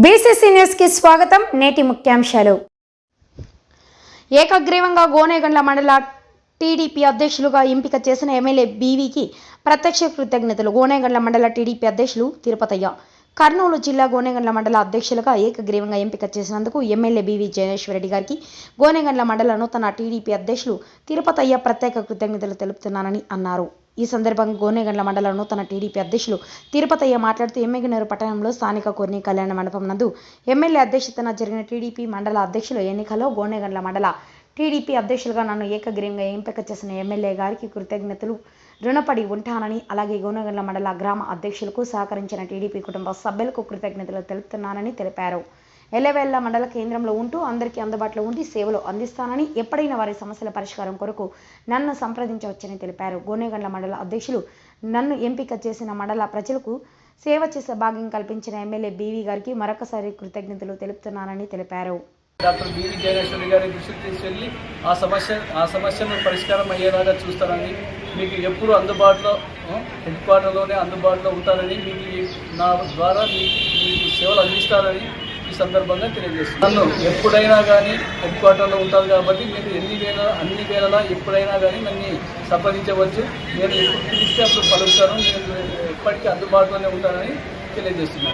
BCC న్యూస్కి స్వాగతం నేటి ముఖ్యాంశాలు. ఏకగ్రీవంగా గోనేగండ్ల మండల టీడీపీ అధ్యక్షులుగా ఎంపిక చేసిన ఎమ్మెల్యే బీవీకి ప్రత్యక్ష కృతజ్ఞతలు. గోనేగండ్ల మండల టీడీపీ అధ్యక్షులు తిరుపతయ్య. కర్నూలు జిల్లా గోనేగండ్ల మండల అధ్యక్షులుగా ఏకగ్రీవంగా ఎంపిక చేసినందుకు ఎమ్మెల్యే బీవీ జయనేశ్వరరెడ్డి గారికి గోనేగండ్ల మండల నూతన టీడీపీ అధ్యక్షులు తిరుపతయ్య ప్రత్యేక కృతజ్ఞతలు తెలుపుతున్నానని అన్నారు. ఈ సందర్భంగా గోనేగండ్ల మండలంలో నూతన టీడీపీ అధ్యక్షులు తిరుపతయ్య మాట్లాడుతూ ఎమ్మెగినూరు పట్టణంలో స్థానిక కొర్ని కళ్యాణ మండపం నందు ఎమ్మెల్యే అధ్యక్షతన జరిగిన టీడీపీ మండల అధ్యక్షుల ఎన్నికలో గోనేగండ్ల మండల టీడీపీ అధ్యక్షులుగా నన్ను ఏకగ్రీవంగా ఎంపిక చేసిన ఎమ్మెల్యే గారికి కృతజ్ఞతలు. రుణపడి ఉంటానని అలాగే గోనగండ్ల మండల గ్రామ అధ్యక్షులకు సహకరించిన టీడీపీ కుటుంబ సభ్యులకు కృతజ్ఞతలు తెలుపుతున్నానని తెలిపారు. ఎల్లవేళ్ళ మండల కేంద్రంలో ఉంటూ అందరికీ అందుబాటులో ఉండి సేవలు అందిస్తానని ఎప్పుడైనా వారి సమస్యల పరిష్కారం కొరకు నన్ను సంప్రదించవచ్చని తెలిపారు. గోనేగండ్ల మండల అధ్యక్షులు నన్ను ఎంపిక చేసిన మండల ప్రజలకు సేవ చేసే భాగ్యం కల్పించిన ఎమ్మెల్యే బీవీ గారికి మరొకసారి కృతజ్ఞతలు తెలుపుతున్నానని తెలిపారు. డాక్టర్ బీవీ జయనేశ్వరి గారి దృష్టికి తీసుకెళ్ళి ఆ సమస్య ఆ సమస్యను పరిష్కారం అయ్యేలాగా చూస్తానని మీకు ఎప్పుడు అందుబాటులో హెడ్ క్వార్టర్లోనే అందుబాటులో ఉంటానని మీకు నా ద్వారా మీకు సేవలు అందిస్తానని ఈ సందర్భంగా తెలియజేస్తున్నాను. నన్ను ఎప్పుడైనా కానీ హెడ్ క్వార్టర్లో ఉంటారు కాబట్టి మీరు ఎన్ని వేల అన్ని వేళలా ఎప్పుడైనా కానీ నన్ను సంప్రదించవచ్చు. నేను పిలిస్తే అప్పుడు పలుకుతాను. నేను ఎప్పటికీ అందుబాటులోనే ఉంటానని తెలియజేస్తున్నాను.